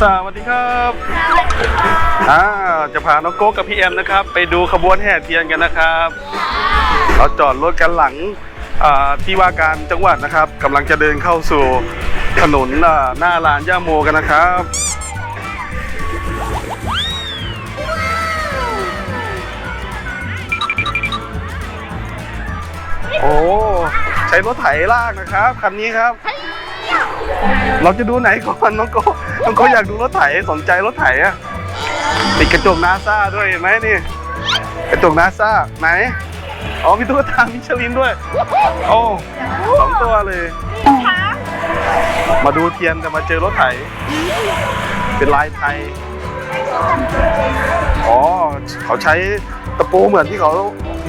สวัสดีครับอ่าจะพาน้องโก้กับพี่แอมนะครับ ไปดูขบวนแห่เทียนกันนะครับเราจอดรถกันหลังอ่าที่ว่าการจังหวัดนะครับกำลังจะเดินเข้าสู่ถนนอ่าหน้าลานย่าโมกันนะครับโอ้ใช้รถไถลากนะครับคันนี้ครับ เราจะดูไหนก่อนน้องโก้น้องโก้อยากดูรถไถสนใจรถไถอะติดกระจกนาซาด้วยเห็นไหมนี่ กระจกนาซาไหนอ๋อมีตุ๊กตามิชลินด้วย โอ้สองตัวเลย มาดูเทียนแต่มาเจอรถไถ เป็นลายไทย อ๋อ เขาใช้ตะปูเหมือนที่เขา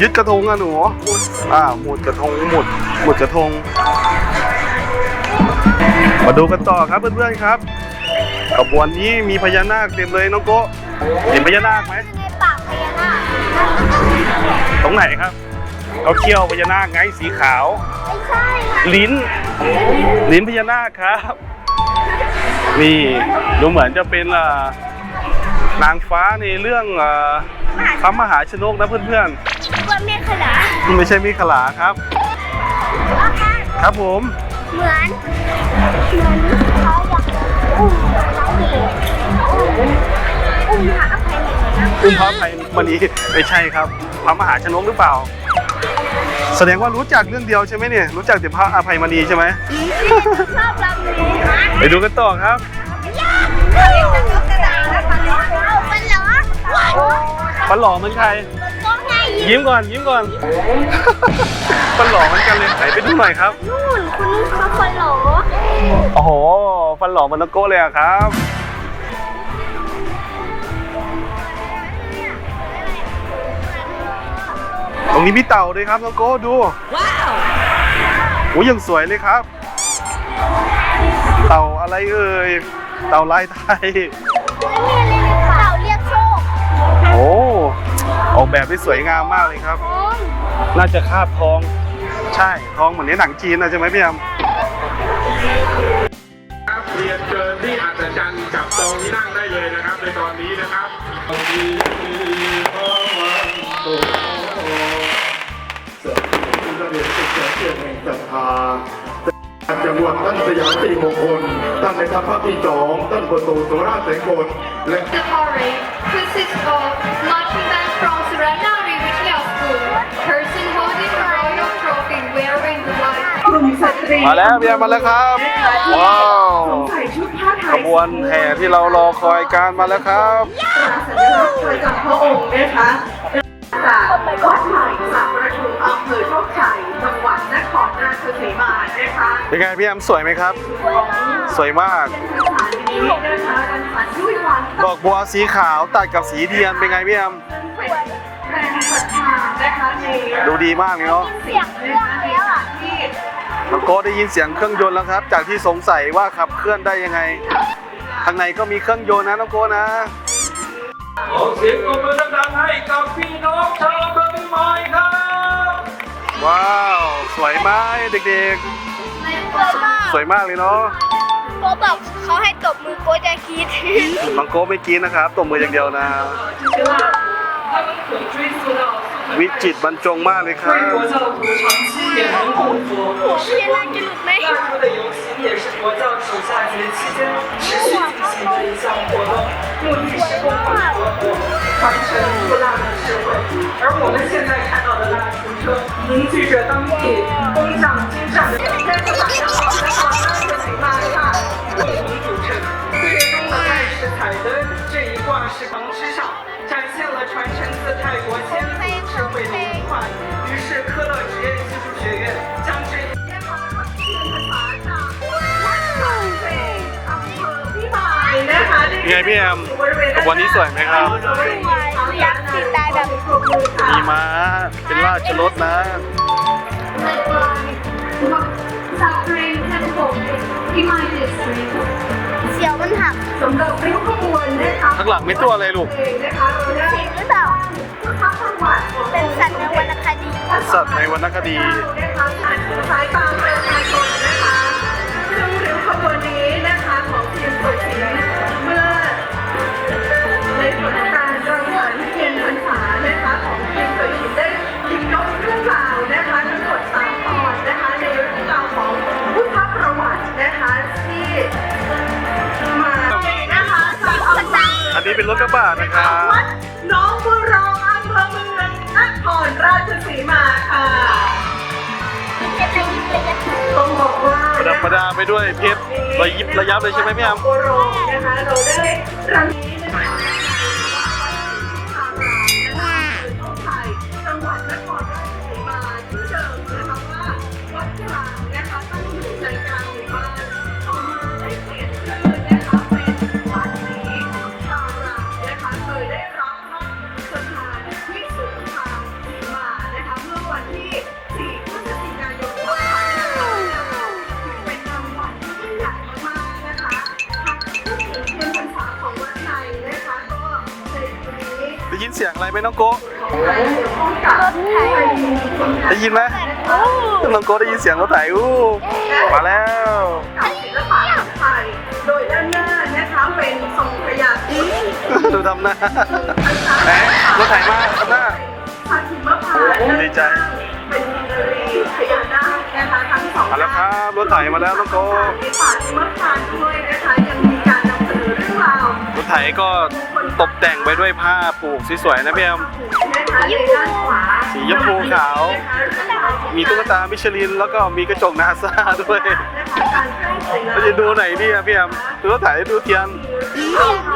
ยึดกระทงอะหนูอ่าหมุดกระทงหมุดหมุดกระทง มาดูกันต่อครับเพื่อนๆครับขบวนนี้มีพญานาคเต็มเลยน้องโกะเห็นพญานาคไหมในปากพญานาคตรงไหนครับเขาเขี้ยวพญานาคไงสีขาว ไม่ใช่ค่ะลิ้น ลิ้นพญานาคครับ นี่ดูเหมือนจะเป็นอ่านางฟ้าในเรื่องอ่าพระมหาชนกนะเพื่อนว่าเมฆขลาๆ ไม่ใช่มีขลาครับอาการครับผม เหมือนเหมือนเขาอยากอุ้มเขาเด็กอุ้มพระอภัยเลยนะอุ้มพระไพมณีไม่ใช่ครับพระมหาชนกหรือเปล่า แสดงว่ารู้จักเรื่องเดียวใช่ไหมเนี่ยรู้จักแต่พระอภัยมณีใช่ไหมชอบลำนี้ไปดูกันต่อครับเฮ้ยจะยกกระดาษแล้วมันเหรอมันเหรอว้าวฟันหล่อมันใครมันต้องให้ ยิ้มก่อนยิ้มก่อนฟันหล่อเหมันกันเลยไหนไปดูหน่อยครับนู่นคุณนุ่นเขาคนเหรอโอ้โหฟันหล่อเหมันนกโก้เลยอะครับ ตรงนี้มีเต่าด้วยครับน้องโก้ดูว้าวโอ้ยังสวยเลยครับ เต่าอะไรเอ่ยเต่าลายไทย ออกแบบได้สวยงามมากเลยครับทองน่าจะคาบทอง ใช่ทองเหมือนในหนังจีนนะใช่ไหมพี่แอมครับเรียนเชิญที่อัศจรรย์จับจองที่นั่งได้เลยนะครับ ในตอนนี้นะครับตอนนี้พระวันโตเสด็จคุณเรียนศึกษาเกียรติแห่งศรัทธา จังหวัดท่านสยามสีมงคลท่านในทัพภาคที่สองท่านประตูโสราชแสงกลและ The parade consists of marching band from Suranari Vidya School, person holding a royal trophy wearing the white กลุ่มสตรีมาแล้วพี่แอมมาแล้วครับ ว้าวใส่ชุดผ้าไทขยบวนแห่ที่เรารอคอยการมาแล้วครับสัญลักษณ์ประจำพระองค์นะคะจากวัดใหม่สักประทุมอำเภอ เป็นไงพี่แอมสวยไหมครับ สวยมากสถานนี้นะคะการฝันด้วยความดอกบัวสีขาวตัดกับสีเทียนเป็นไงพี่แอมเป็นแรงศรัทธานะคะในดูดีมากเลยเนาะเสียงเครื่องแล้วอะที่น้องโก้ได้ยินเสียงเครื่องยนต์แล้วครับ จากที่สงสัยว่าขับเคลื่อนได้ยังไง ข้างในก็มีเครื่องยนต์นะน้องโก้นะขอเสียงปรบมือดังๆให้กับพี่น้องชาวบริมอยครับ ว้าว สวยไหมเด็กกลัวมากๆ สวยมากเลยเนาะโก้บอกเขาให้ตบมือโกจะคิดน้องโกไม่กีนนะครับตบมืออย่างเดียวนะ วิจิตบรรจงมากเลยครับพี่น่าจะหลุดไหม 也是佛教主下节期间持续进行的一项活动。目的是供奉佛祖，传承出蜡的智慧。而我们现在看到的蜡烛车，凝聚着当地工匠精湛的 พี่แอมขบวนนี้สวยไหมครับอยากติดตายแบบมีม้าเป็นราชรถนะ led by Sakrin Temple in my district. เสียวมันหักสำหรับริ้วขบวนนะคะข้างหลังไม่ตัวอะไรลูกเองนะคะเราได้จริงหรือเปล่าภาพประวัติของเป็นสัตว์ในวรรณคดีสัตว์ในวรรณคดี นนี้เป็นรถกระบะนะครับวัดหน้องบัวรองอำเภอเมืองนครราชสีมาค่ะต้องบอกว่าประดับประดาไปด้วยเพชรระยิบระยับเลยใช่ไหมพี่แอมบัวรองนะคะเราได้รังนี้นะคะ นเสียงอะไรไหมน้องโกะของเราเกี่ยวข้องกับรถไถได้ยินไหมน้องโกะได้ยินเสียงรถไถอู้มาแล้วกับศิลปะไทยโดยด้านหน้านะคะเป็นทรงพญาครุฑดูทำหน้าไหนรถไถมาทำหน้าพาทิมพานต์ดีใจเป็นมินรีพญานาคนะคะทั้งสองมาแล้วครับรถไถมาแล้วน้องโกะมีพาทิมพานต์ด้วยนะคะยังมีการนำเสนอเรื่องราวรถไถก็ตกแต่งไปด้วยผ้าผูกสวยๆนะพี่แอมนะคะในด้านขวาสีชมพูขาว มีตุ๊กตามิชลิน แล้วก็มีกระจกนาซาด้วยเราจะดูไหนดีอะพี่แอมดูรถไถดูเทียน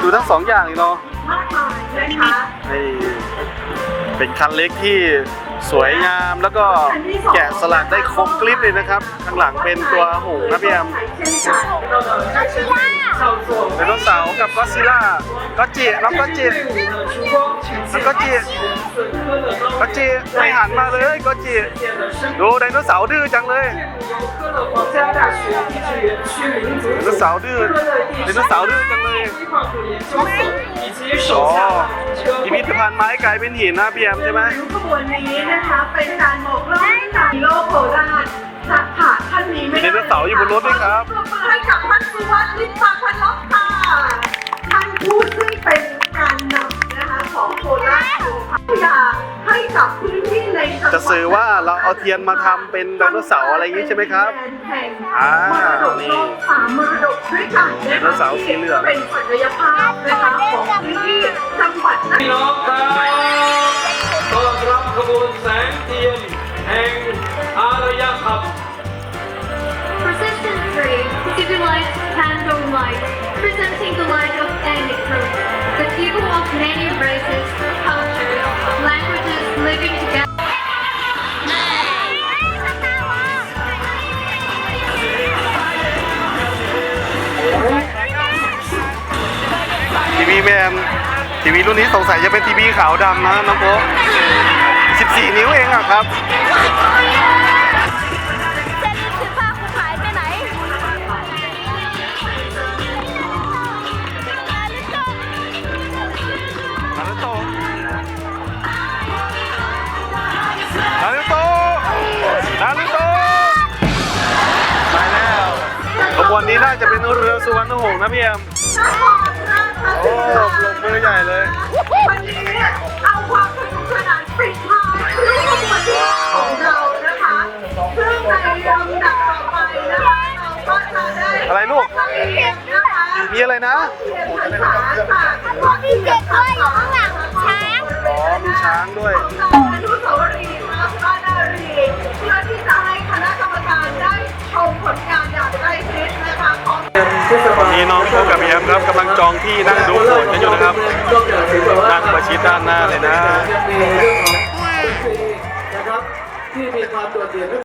ดูทั้งสองอย่างเลยเนาะมากมายนะคะนี่เป็นคันเล็กที่ สวยงามแล้วก็แกะสลักได้ครบกลิปเลยนะครับ ข้างหลังเป็นตัวหงนะพี่แอมเป็นต้นเสากับก็ซิล่าก็จิล้วก็จิน้อก็จิก็จิไม่หันมาเลยก็จิดูไดโนเสาร์ดื้อจังเลยไดโนเสาร์ดื้อไดโนเสาร์ดื้อจังเลยอ๋อพิพิธภัณฑ์ไม้กลายเป็นหินนะพี่แอมใช่ไหมนนี้นะคะ เป็นการบอกเล่าเรื่องราวโลกโคราชจากผ่านท่านนี้ไม่มีไดโนเสาร์อยู่บนรถด้วยครับ ปรบมือให้กับท่านสุวัสดิ์ลิปตาพันล็อกค่ะ ท่านผู้ซึ่งเป็นการนำนะคะของโคราชสู่พัทยาให้กับพื้นที่ในจังหวัดจะสื่อว่าเราเอาเทียนมาทำเป็นไดโนเสาร์อะไรอย่างนี้ใช่ไหมครับ แห่งอ่ามรดกนี่โลกสามมรดกด้วยกันนะไดโนคะเสาร์สีเหลือง เป็นศักยภาพนะคะของพื้นที่จังหวัดน ทีวีรุ่นนี้สงสัยจะเป็นทีวีขาวดำนะน้องโป๊ะ14 นิ้วเองอะครับเจนนี่คือผ้าคลุมหายไปไหนนารุโตะนารุโตะนารุโตะไปแล้วขบวนนี้น่าจะเป็นเรือสุวรรณหงส์นะพี่แอมโอ้ปรบ มือใหญ่เลย วันนี้เอาความสนุกสนานปิดท้ายด้วยขบวนที่ของเรานะคะซึ่งในลำดับต่อไปนะคะเราก็จะได้อะไรลูก นัเรียนนะคะมีอะไรนะ เรียนภาษาค่ะพอมีเด็กด้วยอยู่ข้างหลังช้าง อ๋อมีช้างด้วย ของเราอนุสาวรีย์ม้าบ้านนารี มีน้องคู่กับเอียมครับกำลังจองที่นั่งดูฝนกันอยู่นะครับนั่งประชิดด้านหน้าเลยนะที่มีความโดดเด่น